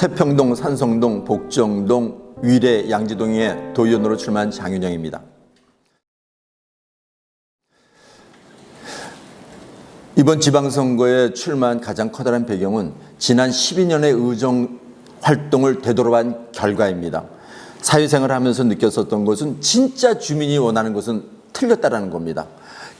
태평동, 산성동, 복정동, 위례, 양지동의 도의원으로 출마한 장윤영입니다. 이번 지방선거에 출마한 가장 커다란 배경은 지난 12년의 의정 활동을 되돌아본 결과입니다. 사회생활을 하면서 느꼈었던 것은 진짜 주민이 원하는 것은 틀렸다라는 겁니다.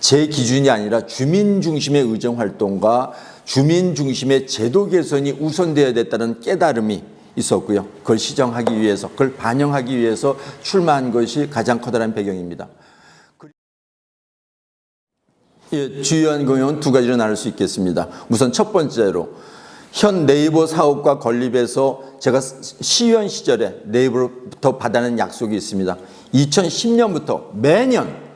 제 기준이 아니라 주민 중심의 의정 활동과 주민 중심의 제도 개선이 우선되어야 됐다는 깨달음이 있었고요. 그걸 시정하기 위해서, 그걸 반영하기 위해서 출마한 것이 가장 커다란 배경입니다. 예, 주요한 공약은 두 가지로 나눌 수 있겠습니다. 우선 첫 번째로 현 네이버 사업과 건립해서 제가 시의원 시절에 네이버로부터 받아낸 약속이 있습니다. 2010년부터 매년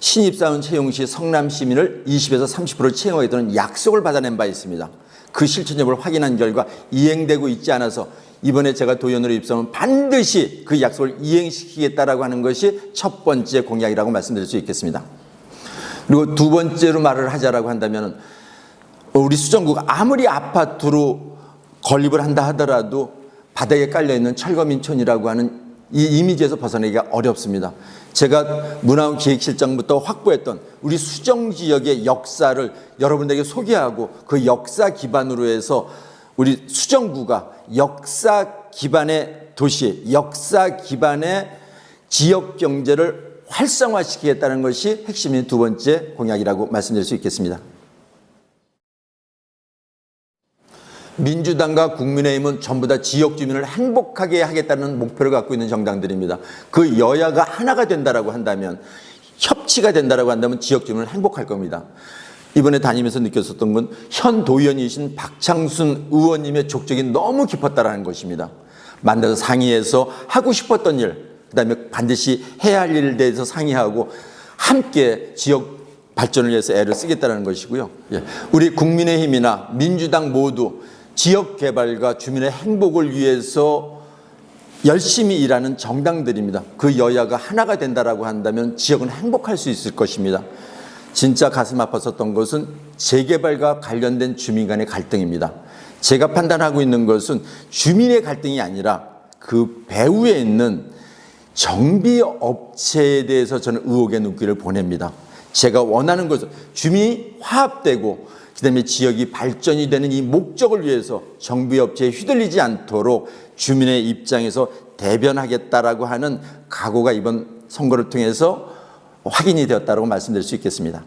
신입사원 채용 시 성남 시민을 20에서 30% 채용하겠다는 약속을 받아낸 바 있습니다. 그 실천 여부를 확인한 결과 이행되고 있지 않아서 이번에 제가 도연으로 입성하면 반드시 그 약속을 이행시키겠다라고 하는 것이 첫 번째 공약이라고 말씀드릴 수 있겠습니다. 그리고 두 번째로 말을 하자라고 한다면 우리 수정구가 아무리 아파트로 건립을 한다 하더라도 바닥에 깔려 있는 철거민촌이라고 하는 이 이미지에서 벗어나기가 어렵습니다. 제가 문화기획실장부터 확보했던 우리 수정 지역의 역사를 여러분들에게 소개하고 그 역사 기반으로 해서 우리 수정구가 역사 기반의 도시, 역사 기반의 지역 경제를 활성화시키겠다는 것이 핵심인 두 번째 공약이라고 말씀드릴 수 있겠습니다. 민주당과 국민의힘은 전부 다 지역 주민을 행복하게 하겠다는 목표를 갖고 있는 정당들입니다. 그 여야가 하나가 된다라고 한다면 협치가 된다라고 한다면 지역 주민을 행복할 겁니다. 이번에 다니면서 느꼈었던 건 현 도의원이신 박창순 의원님의 족적이 너무 깊었다라는 것입니다. 만나서 상의해서 하고 싶었던 일, 그다음에 반드시 해야 할 일에 대해서 상의하고 함께 지역 발전을 위해서 애를 쓰겠다는 것이고요. 예. 우리 국민의힘이나 민주당 모두 지역 개발과 주민의 행복을 위해서 열심히 일하는 정당들입니다. 그 여야가 하나가 된다라고 한다면 지역은 행복할 수 있을 것입니다. 진짜 가슴 아팠었던 것은 재개발과 관련된 주민 간의 갈등입니다. 제가 판단하고 있는 것은 주민의 갈등이 아니라 그 배후에 있는 정비 업체에 대해서 저는 의혹의 눈길을 보냅니다. 제가 원하는 것은 주민이 화합되고 그다음에 지역이 발전이 되는 이 목적을 위해서 정비 업체에 휘둘리지 않도록 주민의 입장에서 대변하겠다라고 하는 각오가 이번 선거를 통해서 확인이 되었다고 말씀드릴 수 있겠습니다.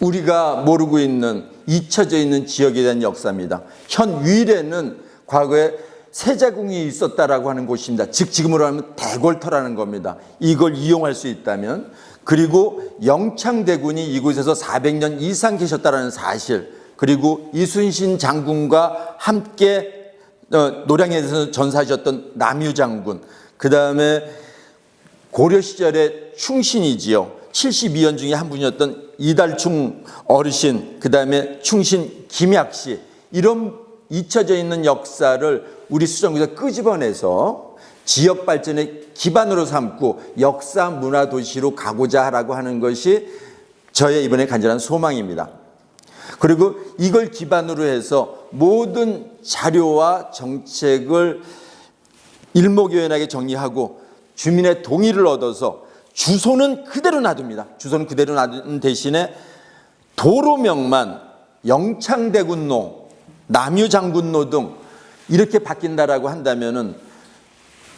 우리가 모르고 있는 잊혀져 있는 지역에 대한 역사입니다. 현 위례는 과거에 세자궁이 있었다라고 하는 곳입니다. 즉 지금으로 하면 대골터라는 겁니다. 이걸 이용할 수 있다면 그리고 영창대군이 이곳에서 400년 이상 계셨다라는 사실 그리고 이순신 장군과 함께 어, 노량에서 전사하셨던 남유 장군 그 다음에 고려 시절의 충신이지요. 72연 중에 한 분이었던 이달충 어르신, 그 다음에 충신 김약 씨, 이런 잊혀져 있는 역사를 우리 수정구에서 끄집어내서 지역 발전의 기반으로 삼고 역사 문화 도시로 가고자 하라고 하는 것이 저의 이번에 간절한 소망입니다. 그리고 이걸 기반으로 해서 모든 자료와 정책을 일목요연하게 정리하고 주민의 동의를 얻어서 주소는 그대로 놔둡니다. 주소는 그대로 놔둔 대신에 도로명만 영창대군로, 남유장군로 등 이렇게 바뀐다라고 한다면은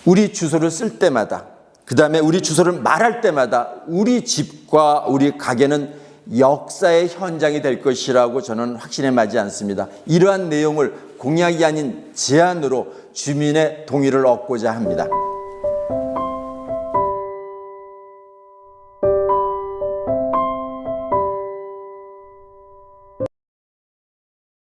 우리 주소를 쓸 때마다 그 다음에 우리 주소를 말할 때마다 우리 집과 우리 가게는 역사의 현장이 될 것이라고 저는 확신에 맞지 않습니다. 이러한 내용을 공약이 아닌 제안으로 주민의 동의를 얻고자 합니다.